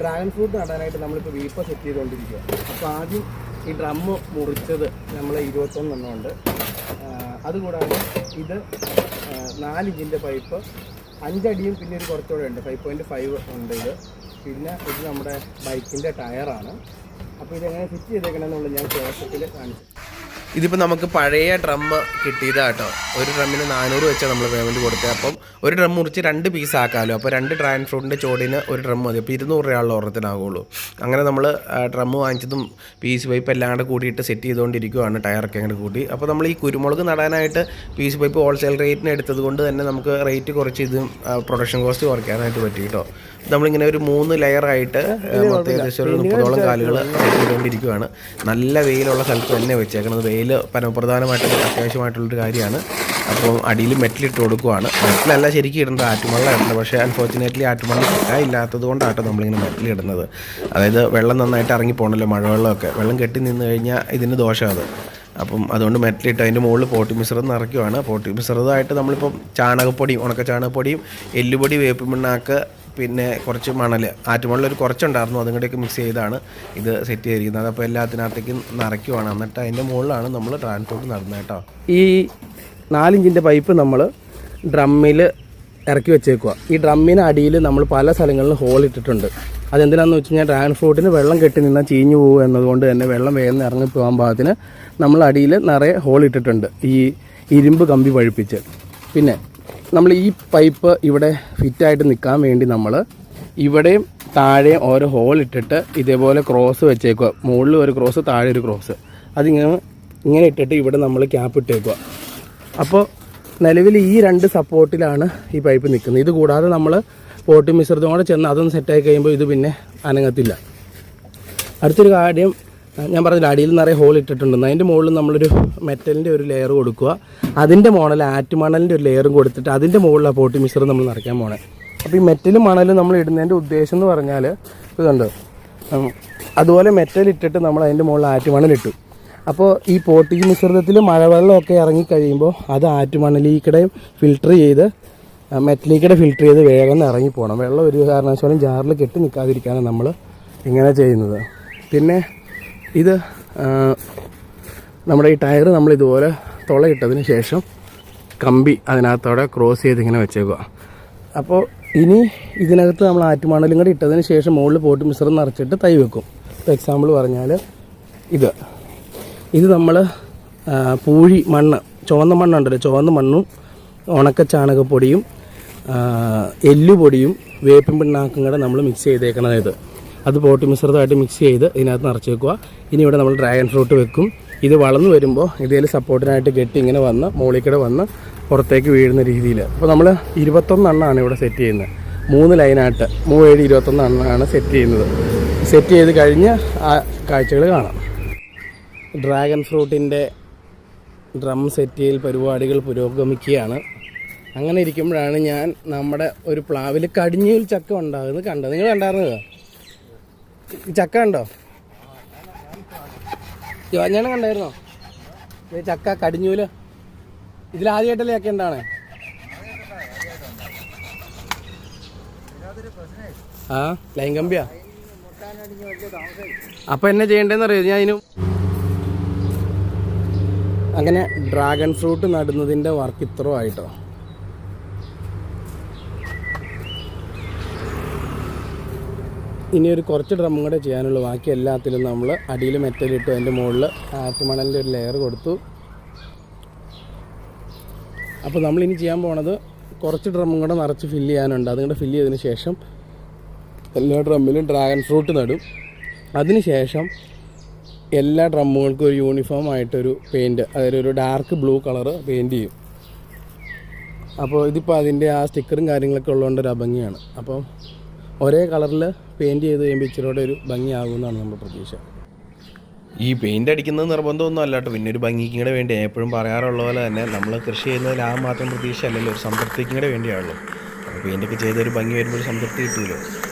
Dragon fruit നടാനായിട്ട് നമ്മളിപ്പോൾ വീപ്പ set ചെയ്തുകൊണ്ടിരിക്കുക അപ്പോൾ ആദ്യം ഈ ഡ്രമ്മ് മുറിച്ചത് നമ്മൾ ഇരുപത്തൊന്ന് ഉണ്ട്. അതുകൂടാതെ ഇത് നാലിഞ്ചിന്റെ പൈപ്പ് അഞ്ചടിയും പിന്നെ ഒരു കുറച്ചുകൂടെ ഉണ്ട്. ഫൈവ് പോയിന്റ് ഫൈവ് ഉണ്ട് ഇത്. പിന്നെ ഇത് നമ്മുടെ ബൈക്കിന്റെ ടയറാണ് അപ്പോൾ ഇതെങ്ങനെ ഫിറ്റ് ചെയ്തേക്കണമെന്നുള്ളത് ഞാൻ ശേഷത്തിൽ കാണിച്ചു. ഇതിപ്പോൾ നമുക്ക് പഴയ ഡ്രം കിട്ടിയതാട്ടോ ഒരു ഡ്രമ്മിന് നാനൂറ് വെച്ചാണ് നമ്മൾ പേയ്മെന്റ് കൊടുത്തത് അപ്പം ഒരു ഡ്രം മുറിച്ച് രണ്ട് പീസ് ആക്കാമല്ലോ അപ്പോൾ രണ്ട് ഡ്രാഗൺ ഫ്രൂട്ടിന്റെ ചോടിന് ഒരു ഡ്രം മതി. അപ്പോൾ ഇരുന്നൂറ് രൂപയുള്ള ഓർമ്മത്തിനാകുള്ളൂ അങ്ങനെ നമ്മൾ ഡ്രം വാങ്ങിച്ചതും പീസ് പൈപ്പ് എല്ലാം കൂടെ കൂടിയിട്ട് സെറ്റ് ചെയ്തുകൊണ്ടിരിക്കുകയാണ് ടയറൊക്കെ അങ്ങോട്ട് കൂട്ടി. അപ്പോൾ നമ്മൾ ഈ കുരുമുളക് നടാനായിട്ട് പീസ് പൈപ്പ് ഹോൾസെയിൽ റേറ്റിന് എടുത്തത് കൊണ്ട് തന്നെ നമുക്ക് റേറ്റ് കുറച്ച് ഇതും പ്രൊഡക്ഷൻ കോസ്റ്റ് കുറയ്ക്കാനായിട്ട് പറ്റി കേട്ടോ നമ്മളിങ്ങനെ ഒരു മൂന്ന് ലെയറായിട്ട് മൊത്തം ഏകദേശം ഒരു മുപ്പതോളം കാലുകൾ കൊണ്ടിരിക്കുകയാണ് ചെയ്തുകൊണ്ടിരിക്കുകയാണ് നല്ല വെയിലുള്ള സ്ഥലത്ത് തന്നെ വെച്ചേക്കുന്നത് വെയിൽ പരമപ്രധാനമായിട്ട് അത്യാവശ്യമായിട്ടുള്ളൊരു കാര്യമാണ്. അപ്പോൾ അടിയിൽ മെറ്റലിട്ട് കൊടുക്കുവാണ്. മെറ്റലല്ല ശരിക്കും ഇടേണ്ടത് ആറ്റുമള്ള ഇടേണ്ടത് പക്ഷേ അൺഫോർച്ചുനേറ്റ്ലി ആറ്റുമള്ള ഇല്ലാത്തത് കൊണ്ടാട്ടോ നമ്മളിങ്ങനെ മെറ്റലിടുന്നത്. അതായത് വെള്ളം നന്നായിട്ട് ഇറങ്ങി പോകണമല്ലോ മഴവെള്ളമൊക്കെ. വെള്ളം കെട്ടി നിന്ന് കഴിഞ്ഞാൽ ഇതിന് ദോഷമാണ് അത് അപ്പം അതുകൊണ്ട് മെറ്റലിട്ട് അതിന്റെ മുകളിൽ പോട്ടി മിശ്രം നിറയ്ക്കുവാണ്. പോട്ടി മിശ്രിതമായിട്ട് നമ്മളിപ്പം ചാണകപ്പൊടിയും ഉണക്ക ചാണകപ്പൊടിയും എല്ലുപൊടി വേപ്പ് പിണ്ണാക്ക് പിന്നെ കുറച്ച് മണൽ ആറ്റുമണൽ കുറച്ചുണ്ടായിരുന്നു അതും കൂടെയൊക്കെ മിക്സ് ചെയ്താണ് ഇത് സെറ്റ് ചെയ്തിരിക്കുന്നത്. അപ്പോൾ എല്ലാത്തിനകത്തേക്കും നിറയ്ക്കുവാണ്. എന്നിട്ട് അതിന്റെ മുകളിലാണ് നമ്മൾ ട്രാൻസ്പോർട്ട് നടന്നത് കേട്ടോ. ഈ നാലിഞ്ചിന്റെ പൈപ്പ് നമ്മൾ ഡ്രമ്മിൽ ഇറക്കി വെച്ചേക്കുക ഈ ഡ്രമ്മിന് അടിയിൽ നമ്മൾ പല സ്ഥലങ്ങളിലും ഹോൾ ഇട്ടിട്ടുണ്ട്. അതെന്തിനാന്ന് വെച്ച് കഴിഞ്ഞാൽ ഫ്രൂട്ടിന് വെള്ളം കെട്ടി നിന്നാൽ ചീഞ്ഞു പോകും എന്നതുകൊണ്ട് തന്നെ വെള്ളം വേഗം ഇറങ്ങി പോകാൻ പാകത്തിന് നമ്മൾ അടിയിൽ നിറയെ ഹോൾ ഇട്ടിട്ടുണ്ട്. ഈ ഇരുമ്പ് കമ്പി പഴിപ്പിച്ച്. പിന്നെ നമ്മൾ ഈ പൈപ്പ് ഇവിടെ ഫിറ്റായിട്ട് നിൽക്കാൻ വേണ്ടി നമ്മൾ ഇവിടെയും താഴെ ഓരോ ഹോൾ ഇട്ടിട്ട് ഇതേപോലെ ക്രോസ് വെച്ചേക്കുക മുകളിൽ ഒരു ക്രോസ് താഴെ ഒരു ക്രോസ് അതിങ്ങനെ ഇങ്ങനെ ഇട്ടിട്ട് ഇവിടെ നമ്മൾ ക്യാപ്പ് ഇട്ടേക്കുക അപ്പോൾ നിലവിൽ ഈ രണ്ട് സപ്പോർട്ടിലാണ് ഈ പൈപ്പ് നിൽക്കുന്നത് ഇത് കൂടാതെ നമ്മൾ പോട്ടി മിശ്രിതം കൂടെ ചെന്ന് അതൊന്ന് സെറ്റായി കഴിയുമ്പോൾ ഇത് പിന്നെ അനങ്ങത്തില്ല. അടുത്തൊരു കാര്യം ഞാൻ പറഞ്ഞില്ല അടിയിൽ നിറയെ ഹോൾ ഇട്ടിട്ടുണ്ടെന്ന് അതിന്റെ മുകളിൽ നമ്മളൊരു മെറ്റലിന്റെ ഒരു ലെയർ കൊടുക്കുക. അതിന്റെ മോണൽ ആറ്റുമണലിന്റെ ഒരു ലെയറും കൊടുത്തിട്ട് അതിന്റെ മുകളിലാണ് പോട്ടി മിശ്രം നമ്മൾ നിറയ്ക്കാൻ പോണേ. അപ്പോൾ ഈ മെറ്റലും മണലും നമ്മൾ ഇടുന്നതിന്റെ ഉദ്ദേശം എന്ന് പറഞ്ഞാൽ ഇതുണ്ട് അതുപോലെ മെറ്റൽ ഇട്ടിട്ട് നമ്മൾ അതിന്റെ മുകളിൽ ആറ്റുമണലിട്ടു അപ്പോൾ ഈ പോട്ടി മിശ്രിതത്തിൽ മഴവെള്ളമൊക്കെ ഇറങ്ങി കഴിയുമ്പോൾ അത് ആറ്റുമണലീക്കടെ ഫിൽട്ടർ ചെയ്ത് മെറ്റലീക്കടെ ഫിൽട്ടർ ചെയ്ത് വേഗം ഇറങ്ങി പോകണം വെള്ളം ഒരു കാരണവശാലും ജാറിൽ കെട്ടി നിൽക്കാതിരിക്കാനാണ് നമ്മൾ ഇങ്ങനെ ചെയ്യുന്നത്. പിന്നെ ഇത് നമ്മുടെ ഈ ടയർ നമ്മൾ ഇതുപോലെ തുളയിട്ടതിന് ശേഷം കമ്പി അതിനകത്തോടെ ക്രോസ് ചെയ്ത് ഇങ്ങനെ വെച്ചേക്കുക അപ്പോൾ ഇനി ഇതിനകത്ത് നമ്മൾ ആറ്റുമണലും കൂടി ഇട്ടതിന് ശേഷം മുകളിൽ പോട്ട് മിശ്രം നിറച്ചിട്ട് തൈ വെക്കും. ഇപ്പോൾ എക്സാമ്പിൾ പറഞ്ഞാൽ ഇത്. ഇത് നമ്മൾ പൂഴി മണ്ണ് ചുവന്ന മണ്ണുണ്ടല്ലോ ചുവന്ന മണ്ണും ഉണക്ക ചാണകപ്പൊടിയും എല്ലുപൊടിയും വേപ്പിൻ പിണ്ണാക്കും കൂടെ നമ്മൾ മിക്സ് ചെയ്തേക്കണത്. ഇത് അത് പോട്ടി മിശ്രിതമായിട്ട് മിക്സ് ചെയ്ത് ഇതിനകത്ത് നിറച്ച് വെക്കുക ഇനി ഇവിടെ നമ്മൾ ഡ്രാഗൺ ഫ്രൂട്ട് വെക്കും. ഇത് വളർന്നു വരുമ്പോൾ ഇതിൽ സപ്പോർട്ടിനായിട്ട് കെട്ടി ഇങ്ങനെ വന്ന് മോളിക്കട വന്ന് പുറത്തേക്ക് വീഴുന്ന രീതിയിൽ. അപ്പോൾ നമ്മൾ ഇരുപത്തൊന്നെണ്ണമാണ് ഇവിടെ സെറ്റ് ചെയ്യുന്നത്. മൂന്ന് ലൈനായിട്ട് മൂവേഴ് ഇരുപത്തൊന്നെണ്ണമാണ് സെറ്റ് ചെയ്യുന്നത്. സെറ്റ് ചെയ്ത് കഴിഞ്ഞ് ആ കാഴ്ചകൾ കാണാം. ഡ്രാഗൺ ഫ്രൂട്ടിന്റെ ഡ്രം സെറ്റ് ചെയ്യൽ പരിപാടികൾ പുരോഗമിക്കുകയാണ്. അങ്ങനെ ഇരിക്കുമ്പോഴാണ് ഞാൻ നമ്മുടെ ഒരു പ്ലാവിൽ കടിഞ്ഞൂൽ ചക്ക ഉണ്ടാകുന്നത് കണ്ടത്. നിങ്ങൾ കണ്ടായിരുന്നത് ചക്ക കണ്ടോ? ഞാൻ കണ്ടായിരുന്നോ? ഈ ചക്ക കടിഞ്ഞൂൽ. ഇതിലാദ്യമായിട്ടല്ലേ ചക്ക ഉണ്ടാണേ ആ ലൈൻ കമ്പിയാ. അപ്പൊ എന്നെ ചെയ്യണ്ടെന്ന് അറിയാം ഞാൻ അതിന് അങ്ങനെ ഡ്രാഗൺ ഫ്രൂട്ട് നടുന്നതിന്റെ വർക്ക് ഇത്രയും ആയിട്ടോ. ഇനി ഒരു കുറച്ച് ഡ്രമ്മും കൂടെ ചെയ്യാനുള്ളൂ. ബാക്കി എല്ലാത്തിലും നമ്മൾ അടിയിൽ മെറ്റലിട്ടു അതിന്റെ മുകളിൽ ആറ്റുമണലിന്റെ ഒരു ലെയർ കൊടുത്തു. അപ്പോൾ നമ്മളിനി ചെയ്യാൻ പോണത് കുറച്ച് ഡ്രമ്മും കൂടെ നിറച്ച് ഫില്ല് ചെയ്യാനുണ്ട്. അതുകൊണ്ട് ഫില്ല് ചെയ്തതിന് ശേഷം എല്ലാ ഡ്രമ്മിലും ഡ്രാഗൺ ഫ്രൂട്ട് നടും. അതിന് ശേഷം എല്ലാ ഡ്രമ്മുകൾക്കും ഒരു യൂണിഫോം ആയിട്ടൊരു പെയിന്റ് അതായത് ഒരു ഡാർക്ക് ബ്ലൂ കളറ് പെയിന്റ് ചെയ്യും. അപ്പോൾ ഇതിപ്പോൾ അതിന്റെ ആ സ്റ്റിക്കറും കാര്യങ്ങളൊക്കെ ഉള്ളതുകൊണ്ട് ഒരു അഭംഗിയാണ്. അപ്പോൾ ഒരേ കളറിൽ പെയിന്റ് ചെയ്ത് കഴിയുമ്പോൾ ഇച്ചിരിയുടെ ഒരു ഭംഗിയാകുമെന്നാണ് നമ്മുടെ പ്രതീക്ഷ. ഈ പെയിന്റ് അടിക്കുന്നത് നിർബന്ധമൊന്നും അല്ല കേട്ടോ. പിന്നെ ഒരു ഭംഗിക്കും കൂടെ വേണ്ടി എപ്പോഴും പറയാറുള്ള പോലെ തന്നെ നമ്മൾ കൃഷി ചെയ്യുന്നതിൽ ആ മാത്രം പ്രതീക്ഷ അല്ലല്ലോ ഒരു സംതൃപ്തിക്കും കൂടെ വേണ്ടിയാണല്ലോ. പെയിന്റൊക്കെ ചെയ്തൊരു ഭംഗി വരുമ്പോൾ ഒരു സംതൃപ്തി കിട്ടുമല്ലോ